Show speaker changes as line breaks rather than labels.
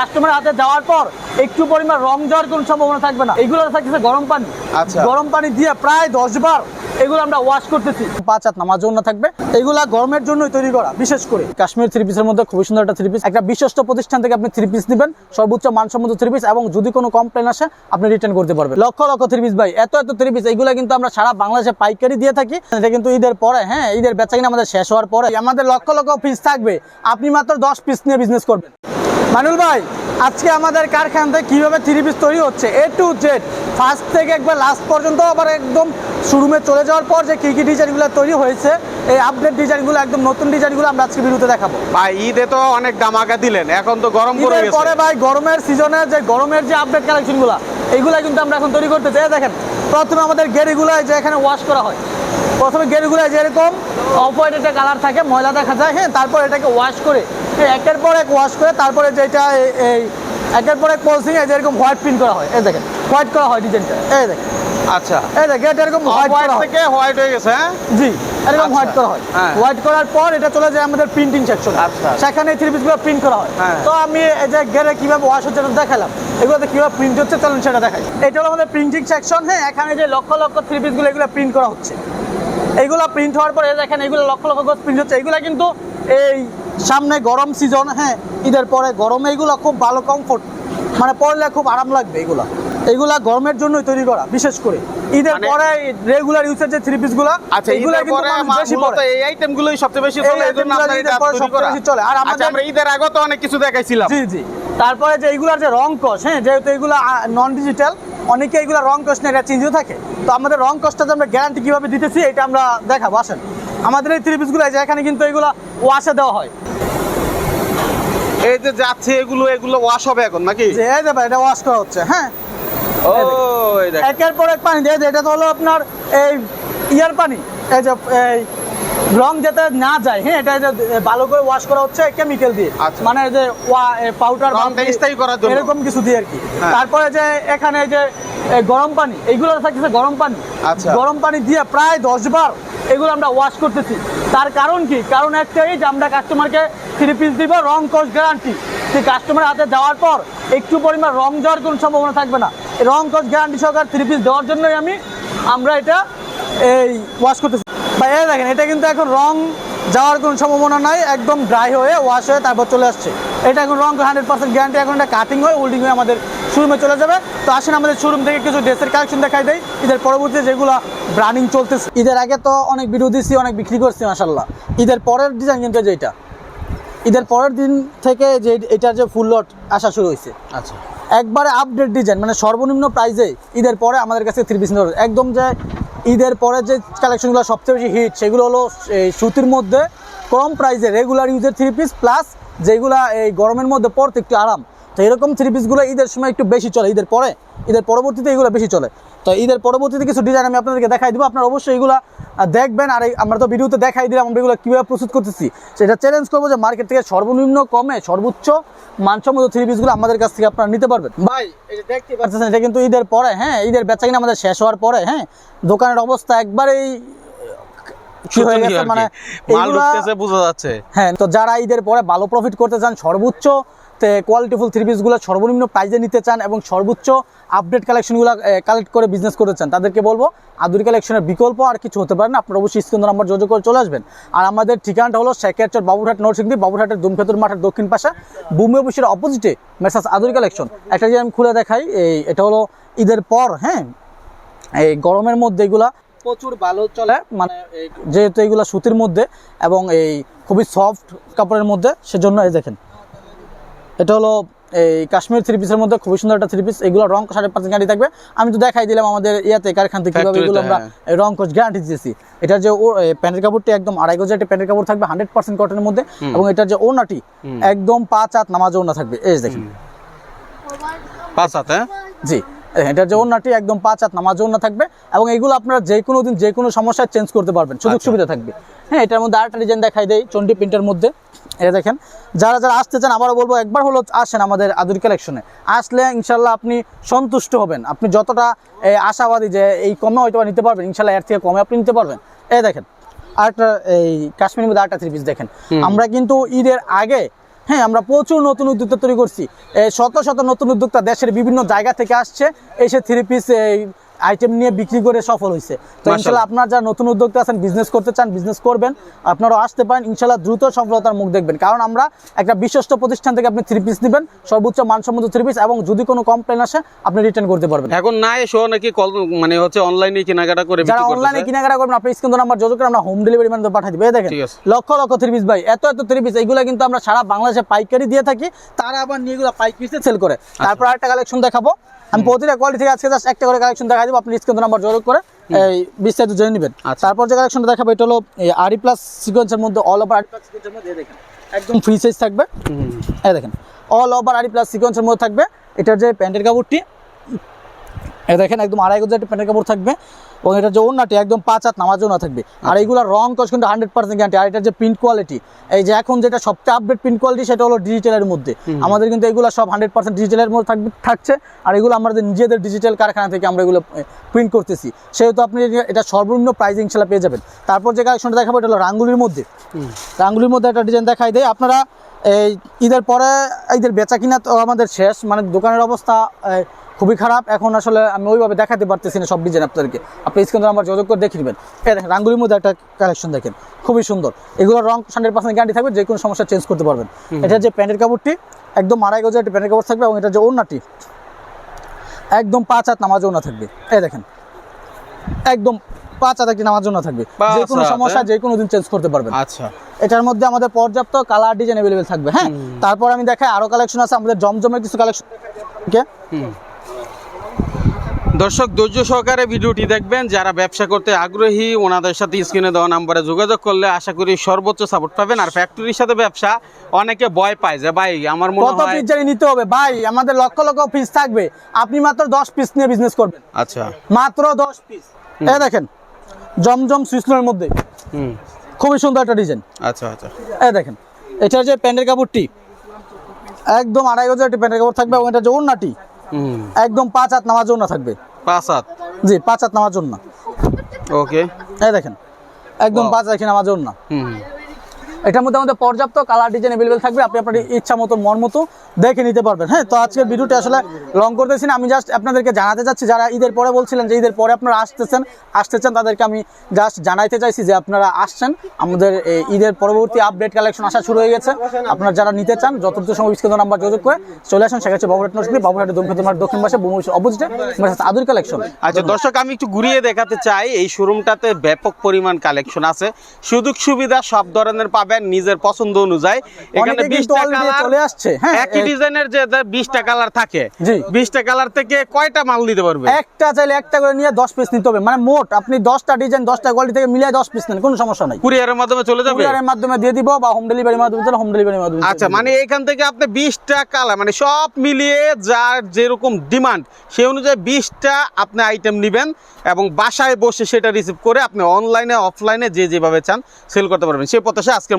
Customer হাতে যাওয়ার পর একটু পরিমাণ রং যাওয়ার কোনো সম্ভাবনা থাকবে না। এগুলো থাকতেছে গরম পানি।
আচ্ছা।
গরম পানি দিয়ে প্রায় দশ বার এগুলো আমরা ওয়াশ করতেছি। পাঁচ হাত নামার জন্য থাকবে। এগুলা গরমের জন্যই তৈরি করা বিশেষ করে কাশ্মীর থ্রি পিসের মধ্যে খুবই সুন্দর একটা থ্রি পিস একটা বিশ্বস্ত প্রতিষ্ঠান থেকে আপনি থ্রি পিস নেবেন সর্বোচ্চ মানসম্মত থ্রি পিস এবং যদি কোনো কমপ্লেন আসে আপনি রিটার্ন করতে পারবেন। লক্ষ লক্ষ থ্রি পিস ভাই এত এত থ্রি পিস এগুলো কিন্তু আমরা সারা বাংলাদেশে পাইকারি দিয়ে থাকি। এটা কিন্তু ঈদের পরে হ্যাঁ ঈদের বেচা কিনা আমাদের শেষ হওয়ার পরে। আমাদের লক্ষ লক্ষ পিস থাকবে। আপনি মাত্র দশ পিস নিয়ে বিজনেস করবেন। মানুল ভাই আজকে আমাদের কারখানাতে কীভাবে থ্রি পিস তৈরি হচ্ছে? এ টু জেড ফার্স্ট থেকে একবার লাস্ট পর্যন্ত আবার একদম শোরুমে চলে যাওয়ার পর যে কী কী ডিজাইনগুলো তৈরি হয়েছে এই আপডেট ডিজাইনগুলো একদম নতুন ডিজাইনগুলো আমরা আজকে ভিডিওতে দেখাবো।
ভাই ঈদে তো অনেক দামাকা দিলেন এখন তো গরম পড়ে গেছে।
পরে ভাই গরমের সিজনে যে গরমের যে আপডেট কালেকশনগুলো এইগুলো কিন্তু আমরা এখন তৈরি করতে চাই। দেখেন প্রথমে আমাদের গেরিগুলো যে এখানে ওয়াশ করা হয়। প্রথমে গেরিগুলো যেরকম অফ হোয়াইট একটা কালার থাকে ময়লা দেখা যায় হ্যাঁ তারপর এটাকে ওয়াশ করে একের পর এক ওয়াশ করে তারপরে যেটা এই- একের পর এক পলসিং এ যেরকম হোয়াইট প্রিন্ট করা হয়। এই দেখেন হোয়াইট করা হয় ডিজাইনটা এই দেখেন।
আচ্ছা।
এই দেখেন এটা এরকম হোয়াইট করা হয়।
থেকে হোয়াইট হয়ে গেছে হ্যাঁ?
জি এরকম
আচ্ছা।
হোয়াইট করা হয়।
হ্যাঁ।
হোয়াইট করার পর এটা চলে যায় আমাদের প্রিন্টিং সেকশন
আচ্ছা।
সেখানে থ্রি পিসগুলো প্রিন্ট করা হয়।
হ্যাঁ।
তো আমি এই যে গেরে কীভাবে ওয়াশ হচ্ছে এটা দেখালাম। এগুলোতে কীভাবে প্রিন্ট হচ্ছে চলুন সেটা দেখাই। এটা হলো আমাদের প্রিন্টিং সেকশন হ্যাঁ? এখানে যে লক্ষ লক্ষ থ্রি পিসগুলো এগুলো প্রিন্ট করা হচ্ছে। এইগুলো প্রিন্ট হওয়ার পরে দেখেন এগুলো লক্ষ লক্ষ প্রিন্ট হচ্ছে। এগুলো কিন্তু এই সামনে গরম সিজন হ্যাঁ ঈদের পরে গরমে এগুলো খুব ভালো কমফোর্ট মানে পরলে খুব আরাম লাগবে এগুলা। এগুলা গরমের জন্যই তৈরি করা বিশেষ করে। ঈদের
মানে-
পরে রেগুলার ইউজের যে থ্রি পিসগুলো
আচ্ছা
এগুলা কিন্তু বেশি পরে।
এই আইটেমগুলোই সবচেয়ে বেশি চলে এই জন্য এটা তৈরি করা
চলে। আর
আচ্ছা
আমাদের-
আমরা ঈদের আগেও তো অনেক কিছু দেখাইছিলাম।
জি জি। তারপরে যে এইগুলার যে রং কস হ্যাঁ যেহেতু এগুলো নন ডিজিটাল অনেকে এগুলো রং কস নিয়ে এটা চেঞ্জও থাকে। তো আমাদের রং কসটা যে আমরা গ্যারান্টি কীভাবে দিতেছি এটা আমরা দেখাবো। আসেন। আমাদের এই থ্রি পিসগুলো যে এখানে কিন্তু এগুলো ওয়াশে দেওয়া হয়
এই যে যাচ্ছে এগুলো এগুলো ওয়াশ হবে এখন নাকি
যে এই দেবে এটা ওয়াশ করা হচ্ছে হ্যাঁ
ও।
একের পর এক পানি দিয়ে। এটা তো হলো আপনার এই ইয়ার পানি এই যে এই রং যাতে না যায় হ্যাঁ এটা যে ভালো করে ওয়াশ করা হচ্ছে কেমিক্যাল দিয়ে
আচ্ছা।
মানে যে পাউডার। এরকম কিছু দিয়ে আর কি
হ্যাঁ।
তারপরে যে এখানে যে গরম পানি এইগুলো থাকতেছে গরম পানি
আচ্ছা।
গরম পানি দিয়ে প্রায় দশ বার এগুলো আমরা ওয়াশ করতেছি। তার কারণ কি? কারণ একটাই যে আমরা কাস্টমারকে থ্রি পিস দিব রং কস গ্যারান্টি সেই কাস্টমার হাতে যাওয়ার পর একটু পরিমাণ রং যাওয়ার কোনো সম্ভাবনা থাকবে না। এই রং কস গ্যারান্টি সহকার থ্রি পিস দেওয়ার জন্যই আমি আমরা এটা এই ওয়াশ করতেছি। বা এই দেখেন, এটা কিন্তু এখন রং যাওয়ার কোনো সম্ভাবনা নাই, একদম ড্রাই হয়ে ওয়াশ হয়ে তারপর চলে আসছে। এটা এখন রং হান্ড্রেড পার্সেন্ট গ্যারান্টি এখন এটা কাটিং হয়ে ওল্ডিং হয়ে আমাদের শোরুমে চলে যাবে। তো আসেন আমাদের শোরুম থেকে কিছু ড্রেসের কালেকশন দেখাই দেয় এদের পরবর্তীতে যেগুলো ব্রান্ডিং চলতেছে। ঈদের আগে তো অনেক ভিডিও দিচ্ছি অনেক বিক্রি করছি মাসাল্লাহ ঈদের পরের ডিজাইন কিন্তু যেটা ঈদের পরের দিন থেকে যে এটার যে ফুল লট আসা শুরু হয়েছে
আচ্ছা।
একবারে আপডেট ডিজাইন মানে সর্বনিম্ন প্রাইসে ঈদের পরে আমাদের কাছে থ্রি পিস একদম যে ঈদের পরে যে কালেকশনগুলো সবচেয়ে বেশি হিট সেগুলো হলো এই সুতির মধ্যে কম প্রাইসে রেগুলার ইউজের থ্রি পিস প্লাস যেগুলা এই গরমের মধ্যে পরতে একটু আরাম। তো এরকম থ্রি পিসগুলো ঈদের সময় একটু বেশি চলে ঈদের পরে। ঈদের পরবর্তীতে এগুলো বেশি চলে। তো ঈদের পরবর্তীতে কিছু ডিজাইন আমি আপনাদেরকে দেখাই দিব। আপনারা অবশ্যই এগুলো দেখবেন আর আমরা তো ভিডিওতে দেখাই দিলাম আমরা এগুলো কীভাবে প্রস্তুত করতেছি। সেটা চ্যালেঞ্জ করব যে মার্কেট থেকে সর্বনিম্ন কমে সর্বোচ্চ মানসম্মত থ্রি পিসগুলো আমাদের কাছ থেকে আপনারা নিতে পারবেন। ভাই এটা দেখতে পাচ্ছেন এটা কিন্তু ঈদের পরে হ্যাঁ ঈদের বেচা কিনা আমাদের শেষ হওয়ার পরে হ্যাঁ দোকানের অবস্থা একবারেই কি হয়ে গেছে মানে
বোঝা যাচ্ছে।
হ্যাঁ তো যারা ঈদের পরে ভালো প্রফিট করতে চান সর্বোচ্চ কোয়ালিটিফুল থ্রি পিসগুলো সর্বনিম্ন প্রাইজে নিতে চান এবং সর্বোচ্চ আপডেট কালেকশনগুলো কালেক্ট করে বিজনেস করতে চান, তাদেরকে বলব আদুরি কালেকশনের বিকল্প আর কিছু হতে পারে না। আপনারা অবশ্যই স্ক্রিন নাম্বার যোগাযোগ করে চলে আসবেন। আর আমাদের ঠিকানাটা হলো শেখেরচর বাবুরহাট, নরসিংদী, বাবুরহাটের দুমখেতুর মাঠের দক্ষিণ পাশে, ভূমি অফিসের অপোজিটে মেসাস আদুরি কালেকশন একটা যে আমি খুলে দেখাই, এই, এটা হলো ঈদের পর হ্যাঁ? এই গরমের মধ্যে এগুলা প্রচুর ভালো চলে মানে যেহেতু এগুলা সুতির মধ্যে এবং এই খুবই সফট কাপড়ের মধ্যে, সেজন্য এই দেখেন। এটা হলো এই কাশ্মীর থ্রি পিসের মধ্যে খুবই সুন্দর একটা থ্রি পিস এগুলো রং সাড়ে পাঁচ গ্যারান্টি থাকবে। আমি তো দেখাই দিলাম আমাদের ইয়াতে কারখান থেকে কীভাবে এগুলো আমরা
হ্যাঁ।
রং কোচ গ্যারান্টি দিয়েছি এটার যে প্যান্টের কাপড়টি একদম আড়াই গজের একটা প্যান্টের কাপড় থাকবে হান্ড্রেড পার্সেন্ট কটনের মধ্যে। এবং এটার যে ওনাটি একদম পাঁচ হাত নামাজ ওনা থাকবে। এই দেখেন।
পাঁচ হাত হ্যাঁ?
জি। এটার যে ওনাটি একদম পাঁচ হাত নামাজ ওনা থাকবে। এবং এগুলো আপনারা যে কোনো দিন যে কোনো সমস্যায় চেঞ্জ করতে পারবেন। সুযোগ
আচ্ছা।
সুবিধা থাকবে। হ্যাঁ এটার মধ্যে আরেকটা ডিজাইন দেখাই দেয় চন্ডি প্রিন্টের মধ্যে। এটা দেখেন। যারা যারা আসতে চান আবারও বলব একবার হলো আসেন আমাদের আদুরি কালেকশনে আসলে ইনশাল্লাহ আপনি সন্তুষ্ট হবেন। আপনি যতটা আশাবাদী যে এই কমে হয়তো নিতে পারবেন ইনশাল্লাহ এর থেকে কমে আপনি নিতে পারবেন। এই দেখেন আরেকটা এই কাশ্মীরের মধ্যে আরেকটা থ্রি পিস দেখেন। আমরা কিন্তু ঈদের আগে হ্যাঁ আমরা প্রচুর নতুন উদ্যোক্তা তৈরি করছি। শত শত নতুন উদ্যোক্তা দেশের বিভিন্ন জায়গা থেকে আসছে। এসে থ্রি পিস আইটেম নিয়ে বিক্রি করে সফল হয়েছে তো ইনশাল্লাহ আপনার যারা নতুন উদ্যোক্তা আছেন বিজনেস করতে চান বিজনেস করবেন আপনারাও আসতে পারেন। ইনশাল্লাহ দ্রুত সফলতার মুখ দেখবেন। কারণ আমরা একটা বিশ্বস্ত প্রতিষ্ঠান থেকে আপনি থ্রি পিস নেবেন সর্বোচ্চ মানসম্মত থ্রি পিস এবং যদি কোনো কমপ্লেন আসে আপনি রিটার্ন করতে পারবেন।
এখন না এসো নাকি কল মানে হচ্ছে অনলাইনে কেনাকাটা করে
যারা অনলাইনে কেনাকাটা করবেন আপনি স্ক্রিন নাম্বার যোগাযোগ করে আমরা হোম ডেলিভারি মানে পাঠিয়ে দিবো। এই দেখেন লক্ষ লক্ষ থ্রি পিস ভাই এত এত থ্রি পিস এইগুলো কিন্তু আমরা সারা বাংলাদেশে পাইকারি দিয়ে থাকি। তারা আবার নিয়ে এগুলো পাইক পিসে সেল করে।
আচ্ছা।
তারপর আরেকটা কালেকশন দেখাবো। আমি প্রতিটা কোয়ালিটি থেকে আজকে জাস্ট একটা করে কালেকশন দেখা দিব। আপনি স্ক্রিন নাম্বার যোগাযোগ করে এই বিস্তারিত জেনে নেবেন।
আর
তারপর যে কালেকশনটা দেখাবো এটা হলো আরি প্লাস সিকোয়েন্সের মধ্যে অল ওভার আরি প্লাস সিকোয়েন্সের মধ্যে দেখেন একদম ফ্রি সাইজ থাকবে। এই দেখেন অল ওভার আরি প্লাস সিকোয়েন্সের মধ্যে থাকবে। এটার যে প্যান্টের কাপড়টি এই দেখেন একদম আড়াই গজের একটা প্যান্টের কাপড় থাকবে এবং এটা যে ওড়নাটি একদম পাঁচ হাত নামার জন্য থাকবে। আর এইগুলো রং কস কিন্তু হান্ড্রেড পার্সেন্ট গ্যারান্টি আর এটার যে প্রিন্ট কোয়ালিটি এই যে এখন যেটা সবচেয়ে আপডেট প্রিন্ট কোয়ালিটি সেটা হলো ডিজিটালের মধ্যে। আমাদের কিন্তু এগুলো সব হান্ড্রেড পার্সেন্ট ডিজিটালের মধ্যে থাকবে থাকছে আর এগুলো আমাদের নিজেদের ডিজিটাল কারখানা থেকে আমরা এগুলো প্রিন্ট করতেছি। সেহেতু আপনি এটা সর্বনিম্ন প্রাইজিং ইনশাল্লাহ পেয়ে যাবেন। তারপর যে কালেকশনটা দেখাবো এটা হলো রাঙ্গুলির মধ্যে। রাঙ্গুলির মধ্যে একটা ডিজাইন দেখাই দেয় আপনারা এই ঈদের পরে ঈদের বেচা কিনা তো আমাদের শেষ মানে দোকানের অবস্থা খুবই খারাপ। এখন আসলে আমি ওইভাবে দেখাতে পারতেছি না সব ডিজাইন আপনাদেরকে। আপনি স্ক্রিন আমার যোগাযোগ করে দেখে নেবেন। এই দেখেন রাঙ্গুলির মধ্যে একটা কালেকশন দেখেন। খুবই সুন্দর। এগুলো রং হান্ড্রেড পার্সেন্ট গ্যারান্টি থাকবে যে কোনো সমস্যা চেঞ্জ করতে পারবেন। এটা যে প্যান্টের কাপড়টি একদম আড়াই গজের একটা প্যান্টের কাপড় থাকবে এবং এটা যে ওড়নাটি একদম পাঁচ হাত নামাজ ওড়না থাকবে। এই দেখেন একদম পাঁচ হাত একটি নামাজ ওড়না থাকবে। যে কোনো সমস্যা
হ্যাঁ?
যে কোনো দিন চেঞ্জ করতে পারবেন।
আচ্ছা।
এটার মধ্যে আমাদের পর্যাপ্ত কালার ডিজাইন অ্যাভেলেবেল থাকবে হ্যাঁ? তারপর আমি দেখাই আরও কালেকশন আছে আমাদের জমজমের কিছু কালেকশন
দর্শক ধৈর্য সহকারে ভিডিওটি দেখবেন। যারা ব্যবসা করতে আগ্রহী ওনাদের সাথে স্ক্রিনে দেওয়া নাম্বারে যোগাযোগ করলে আশা করি সর্বোচ্চ সাপোর্ট পাবেন। আর ফ্যাক্টরির সাথে ব্যবসা অনেকে ভয় পায় যে ভাই আমার মনে
কত
হয়
পিস জানি নিতে হবে। ভাই আমাদের লক্ষ লক্ষ পিস থাকবে। আপনি মাত্র দশ পিস নিয়ে বিজনেস করবেন।
আচ্ছা।
মাত্র দশ পিস এই দেখেন জমজম সুইসলের মধ্যে।
হুম।
খুবই সুন্দর একটা ডিজাইন
আচ্ছা আচ্ছা।
এই দেখেন এটার যে প্যান্টের কাপড়টি একদম আড়াই গজের একটি প্যান্টের কাপড় থাকবে এবং এটা যে ওড়নাটি
হুম।
একদম পাঁচ হাত নামার জন্য থাকবে।
পাঁচ হাত?
জি পাঁচ হাত নামার জন্য।
ওকে
এই দেখেন একদম পাঁচ হাত নামার জন্য।
হুম।
এটার মধ্যে আমাদের পর্যাপ্ত কালার ডিজাইন অ্যাভেলেবেল থাকবে, আপনি আপনার ইচ্ছা মতো, মন মতো দেখে নিতে পারবেন। হ্যাঁ তো আজকের ভিডিওটা আসলে লং করতেছি না, আমি জাস্ট আপনাদেরকে জানাতে চাচ্ছি, যারা ঈদের পরে বলছিলেন যে ঈদের পরে আপনারা আসতেছেন আসতেছেন তাদেরকে আমি জাস্ট জানাইতে চাইছি যে আপনারা আসছেন। আমাদের এই ঈদের পরবর্তী আপডেট কালেকশন আসা শুরু হয়ে গেছে। আপনারা যারা নিতে চান যত সময় বিস্কুট নাম্বার যোগাযোগ করে চলে আসেন সেক্ষেত্রে বাবুরহাট নসরি বাবুরহাটের দক্ষিণ তোমার দক্ষিণ পাশে বুমুর অপোজিটে আদুর কালেকশন
আচ্ছা দর্শক, আমি একটু ঘুরিয়ে দেখাতে চাই, এই শোরুমটাতে ব্যাপক পরিমাণ কালেকশন আছে। সুযোগ সুবিধা সব ধরনের পাবেন নিজের পছন্দ অনুযায়ী। এখানে বিশটা কালার
চলে আসছে, হ্যাঁ,
একই ডিজাইনের যে বিশটা কালার থাকে। বিশটা কালার থেকে কয়টা মাল দিতে পারবে?
একটা চাইলে একটা করে নিয়ে দশ পিস নিতে হবে। মানে মোট আপনি দশটা ডিজাইন দশটা কোয়ালিটি থেকে মিলিয়ে দশ পিস নেন কোনো সমস্যা নাই।
কুরিয়ারের মাধ্যমে চলে যাবে?
কুরিয়ারের মাধ্যমে দিয়ে দিব বা হোম ডেলিভারির মাধ্যমে দিলে হোম ডেলিভারির মাধ্যমে
আচ্ছা মানে এখান থেকে আপনি বিশটা কালার মানে সব মিলিয়ে যার যেরকম ডিমান্ড সেই অনুযায়ী বিশটা আপনি আইটেম নেবেন এবং বাসায় বসে সেটা রিসিভ করে আপনি অনলাইনে অফলাইনে যে যেভাবে চান সেল করতে পারবেন। সেই প্রত্যাশা আজকের